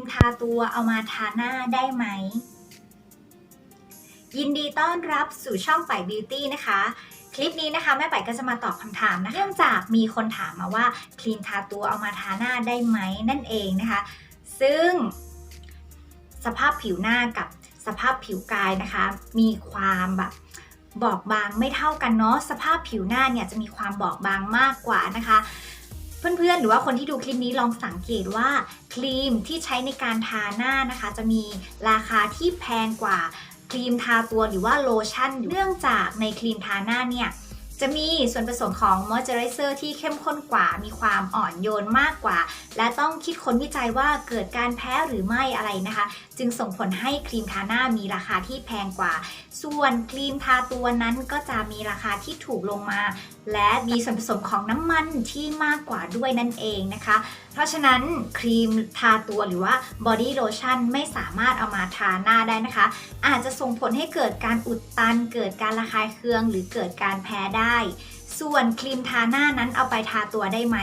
มทาตัวเอามาทาหน้าได้ไหม ยินดีต้อนรับสู่ช่องป่ายบิวตี้นะคะ คลิปนี้นะคะแม่ไป่ก็จะมาตอบคำถามนะเนื่องจากมีคนถามมาว่าครีมทาตัวเอามาทาหน้าได้ไหมนั่นเองนะคะ ซึ่ง สภาพผิวหน้ากับสภาพผิวกายนะคะ มีความแบบบอบบางไม่เท่ากันเนาะสภาพผิวหน้าเนี่ยจะมีความบอบบางมากกว่านะคะ เพื่อนๆ หรือว่าคนที่ดูคลิปนี้ลองสังเกตว่าครีมที่ใช้ในการทาหน้านะคะ จะมีราคาที่แพงกว่าครีมทาตัวหรือว่าโลชั่นเนื่องจากในครีมทาหน้าเนี่ย จะมีส่วนผสมของมอยเจอไรเซอร์ที่เข้มข้นกว่า มีความอ่อนโยนมากกว่า และต้องคิดค้นวิจัยว่าเกิดการแพ้หรือไม่อะไรนะคะ จึงส่งผลให้ครีมทาหน้ามีราคาที่แพงกว่า ส่วนครีมทาตัวนั้นก็จะมีราคาที่ถูกลงมา และมีส่วนผสมของน้ำมันที่มากกว่าด้วยนั่นเองนะคะ เพราะฉะนั้นครีมทาตัวหรือว่าบอดี้โลชั่นไม่สามารถเอามาทาหน้าได้นะคะ อาจจะส่งผลให้เกิดการอุดตัน เกิดการระคายเคือง หรือเกิดการแพ้ได้ส่วนครีมทาหน้านั้นเอาไปทาตัวได้ไหม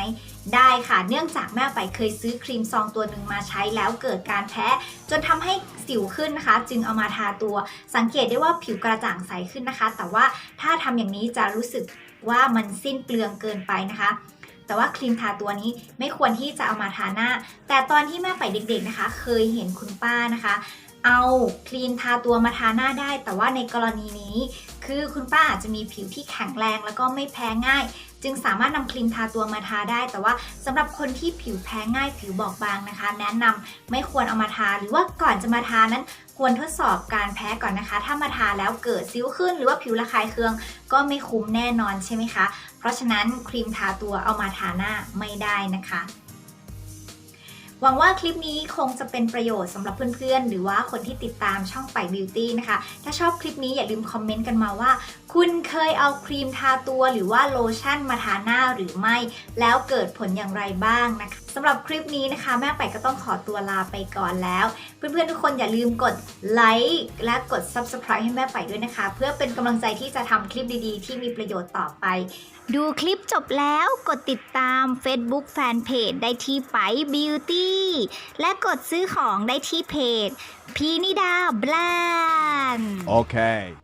ได้ค่ะ เนื่องจากแม่ไปเคยซื้อครีมซองตัวหนึ่งมาใช้แล้วเกิดการแพ้ จนทำให้สิวขึ้นนะคะ จึงเอามาทาตัว สังเกตได้ว่าผิวกระจ่างใสขึ้นนะคะ แต่ว่าถ้าทำอย่างนี้จะรู้สึกว่ามันสิ้นเปลืองเกินไปนะคะแต่ว่าครีมทาตัวนี้ไม่ควรที่จะเอามาทาหน้า แต่ตอนที่แม่ไปเด็กๆนะคะ เคยเห็นคุณป้านะคะ เอาครีมทาตัวมาทาหน้าได้ แต่ว่าในกรณีนี้ คือคุณป้าอาจจะมีผิวที่แข็งแรงแล้วก็ไม่แพ้ง่าย จึงสามารถนำครีมทาตัวมาทาได้ แต่ว่าสำหรับคนที่ผิวแพ้ง่าย ผิวบอบบางนะคะ แนะนำไม่ควรเอามาทา หรือว่าก่อนจะมาทานั้นควรทดสอบการแพ้ก่อนนะคะ ถ้ามาทาแล้วเกิดซิ้วขึ้น หรือว่าผิวระคายเคือง ก็ไม่คุ้มแน่นอนใช่ไหมคะ เพราะฉะนั้นครีมทาตัวเอามาทาหน้าไม่ได้นะคะ หวังว่าคลิปนี้คงจะเป็นประโยชน์สำหรับเพื่อนๆ หรือว่าคนที่ติดตามช่องไปบิวตี้นะคะ ถ้าชอบคลิปนี้อย่าลืมคอมเมนต์กันมาว่า คุณเคยเอาครีมทาตัวหรือว่าโลชั่นมาทาหน้าหรือไม่ แล้วเกิดผลอย่างไรบ้างนะคะ สำหรับคลิปนี้นะคะ แม่ไปก็ต้องขอตัวลาไปก่อนแล้ว เพื่อนๆทุกคนอย่าลืมกดไลค์และกด Subscribe ให้แม่ไปด้วยนะคะ เพื่อเป็นกำลังใจที่จะทำคลิปดีๆ ที่มีประโยชน์ต่อไป ดูคลิปจบแล้วกดติดตาม Facebook Fanpage ได้ที่ไป Beauty และกดซื้อของได้ที่เพจพีนิดาแบรนด์ Okay.